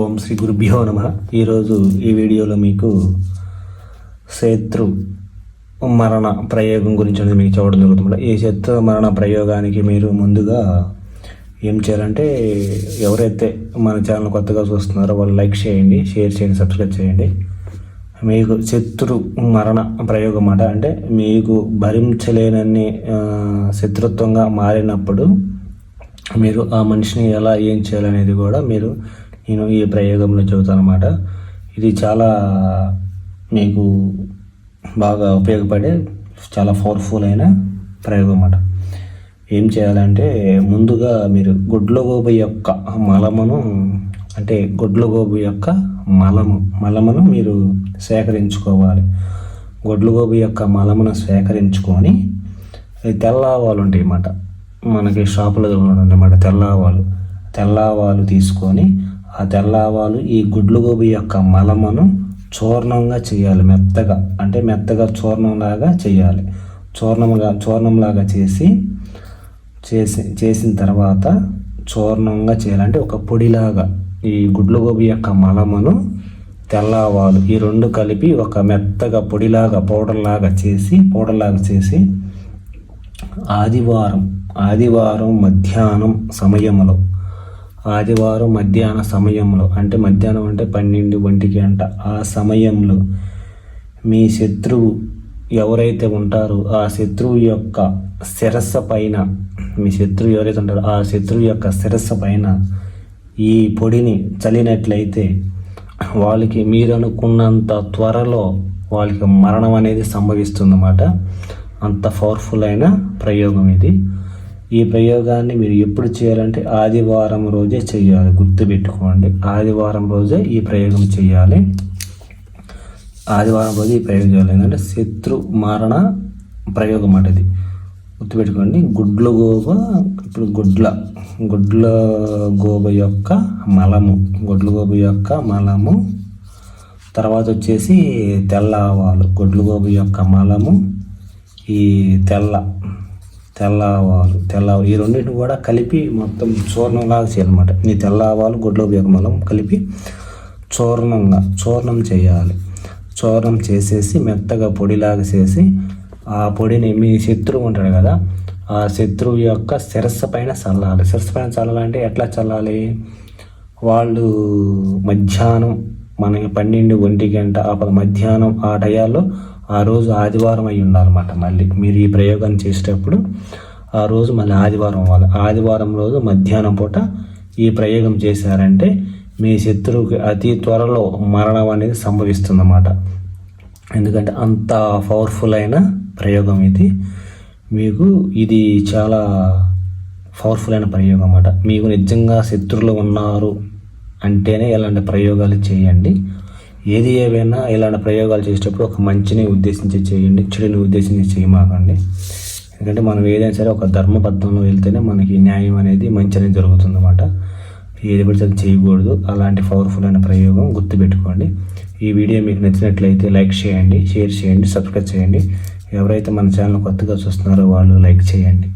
ఓం శ్రీ గురుభ్యో నమ. ఈరోజు ఈ వీడియోలో మీకు శత్రు మరణ ప్రయోగం గురించి అనేది మీకు చూడడం జరుగుతుంది. ఈ శత్రు మరణ ప్రయోగానికి మీరు ముందుగా ఏం చేయాలంటే ఎవరైతే మన ఛానల్ కొత్తగా చూస్తున్నారో వాళ్ళు లైక్ చేయండి షేర్ చేయండి సబ్స్క్రైబ్ చేయండి. మీకు శత్రు మరణ ప్రయోగం అన్నమాట అంటే మీకు భరించలేనన్ని శత్రుత్వంగా మారినప్పుడు మీరు ఆ మనిషిని ఎలా ఏం చేయాలనేది కూడా మీరు నేను ఈ ప్రయోగంలో చెబుతాను అనమాట ఇది చాలా మీకు బాగా ఉపయోగపడే చాలా పవర్ఫుల్ అయిన ప్రయోగం అన్నమాట ఏం చేయాలంటే ముందుగా మీరు గుడ్లగోబు యొక్క మలమును అంటే గొడ్లగోబు యొక్క మలము మలమును మీరు సేకరించుకోవాలి. గొడ్లగోబు యొక్క మలమును సేకరించుకొని తెల్ల ఆవాలు ఉంటాయి అన్నమాట మనకి షాపులో అన్నమాట తెల్ల ఆవాలు తెల్ల ఆవాలు తీసుకొని ఆ తెల్ల ఆవాలు ఈ గుడ్లగోబు యొక్క మలమును చూర్ణంగా చేయాలి మెత్తగా. అంటే మెత్తగా చూర్ణంలాగా చేయాలి. చూర్ణంగా చూర్ణంలాగా చేసి చేసి చేసిన తర్వాత చూర్ణంగా చేయాలంటే ఒక పొడిలాగా ఈ గుడ్లగోబు యొక్క మలమును తెల్లవాలు ఈ రెండు కలిపి ఒక మెత్తగా పొడిలాగా పౌడర్లాగా చేసి పౌడర్లాగా చేసి ఆదివారం ఆదివారం మధ్యాహ్నం సమయంలో ఆదివారం మధ్యాహ్న సమయంలో అంటే మధ్యాహ్నం అంటే పన్నెండు ఒంటికి అంట. ఆ సమయంలో మీ శత్రువు ఎవరైతే ఉంటారో ఆ శత్రువు యొక్క శిరస్సు పైన మీ శత్రువు ఎవరైతే ఉంటారో ఆ శత్రువు యొక్క శిరస్సు పైన ఈ పొడిని చల్లినట్లయితే వాళ్ళకి మీరు అనుకున్నంత త్వరలో వాళ్ళకి మరణం అనేది సంభవిస్తుందన్నమాట. అంత పవర్ఫుల్ అయిన ప్రయోగం ఇది. ఈ ప్రయోగాన్ని మీరు ఎప్పుడు చేయాలంటే ఆదివారం రోజే చేయాలి. గుర్తుపెట్టుకోండి. ఆదివారం రోజే ఈ ప్రయోగం చేయాలి. ఆదివారం రోజు ఈ ప్రయోగం చేయాలి. ఏంటంటే శత్రు మరణ ప్రయోగం అంటది ఇది. గుర్తుపెట్టుకోండి. గుడ్ల గోబ ఇప్పుడు గుడ్ల. గుడ్ల గోబ యొక్క మలము. గుడ్ల గోబ యొక్క మలము. తర్వాత వచ్చేసి తెల్ల ఆవాలు గుడ్ల గోబు యొక్క మలము. ఈ తెల్ల. తెల్లవాలు తెల్లవాలు ఈ రెండింటిని కూడా కలిపి మొత్తం చూర్ణంలాగా చేయాలన్నమాట. ఈ తెల్లవాలు గుడ్ల గోబు మలం కలిపి చూర్ణంగా చూర్ణం చేయాలి. చూర్ణం చేసేసి మెత్తగా పొడిలాగా చేసి ఆ పొడిని మీ శత్రువు ఉంటాడు కదా ఆ శత్రువు యొక్క శిరస్సు పైన చల్లాలి. శిరస్సు పైన చల్లాలంటే ఎట్లా చల్లాలి? వాళ్ళు మధ్యాహ్నం మనకి పన్నెండు ఒంటి గంట ఆ మధ్యాహ్నం ఆ టయాల్లో ఆ రోజు ఆదివారం అయి ఉండాలన్నమాట మళ్ళీ. మీరు ఈ ప్రయోగాన్ని చేసేటప్పుడు ఆ రోజు మళ్ళీ ఆదివారం అవ్వాలి. ఆదివారం రోజు మధ్యాహ్నం పూట ఈ ప్రయోగం చేశారంటే మీ శత్రువుకి అతి త్వరలో మరణం అనేది సంభవిస్తుందన్నమాట. ఎందుకంటే అంత పవర్ఫుల్ అయిన ప్రయోగం ఇది. మీకు ఇది చాలా పవర్ఫుల్ అయిన ప్రయోగం అన్నమాట. మీకు నిజంగా శత్రువులు ఉన్నారు అంటేనే ఇలాంటి ప్రయోగాలు చేయండి. ఏది ఏవైనా ఇలాంటి ప్రయోగాలు చేసేటప్పుడు ఒక మంచిని ఉద్దేశించి చేయండి చెడుని ఉద్దేశించి చేయమాకండి. ఎందుకంటే మనం ఏదైనా సరే ఒక ధర్మబద్ధంలో వెళ్తేనే మనకి న్యాయం అనేది మంచి అనేది జరుగుతుంది అనమాట ఏది పడితే చేయకూడదు. అలాంటి పవర్ఫుల్ అయిన ప్రయోగం గుర్తుపెట్టుకోండి. ఈ వీడియో మీకు నచ్చినట్లయితే లైక్ చేయండి షేర్ చేయండి సబ్స్క్రైబ్ చేయండి. ఎవరైతే మన ఛానల్ కొత్తగా చూస్తున్నారో వాళ్ళు లైక్ చేయండి.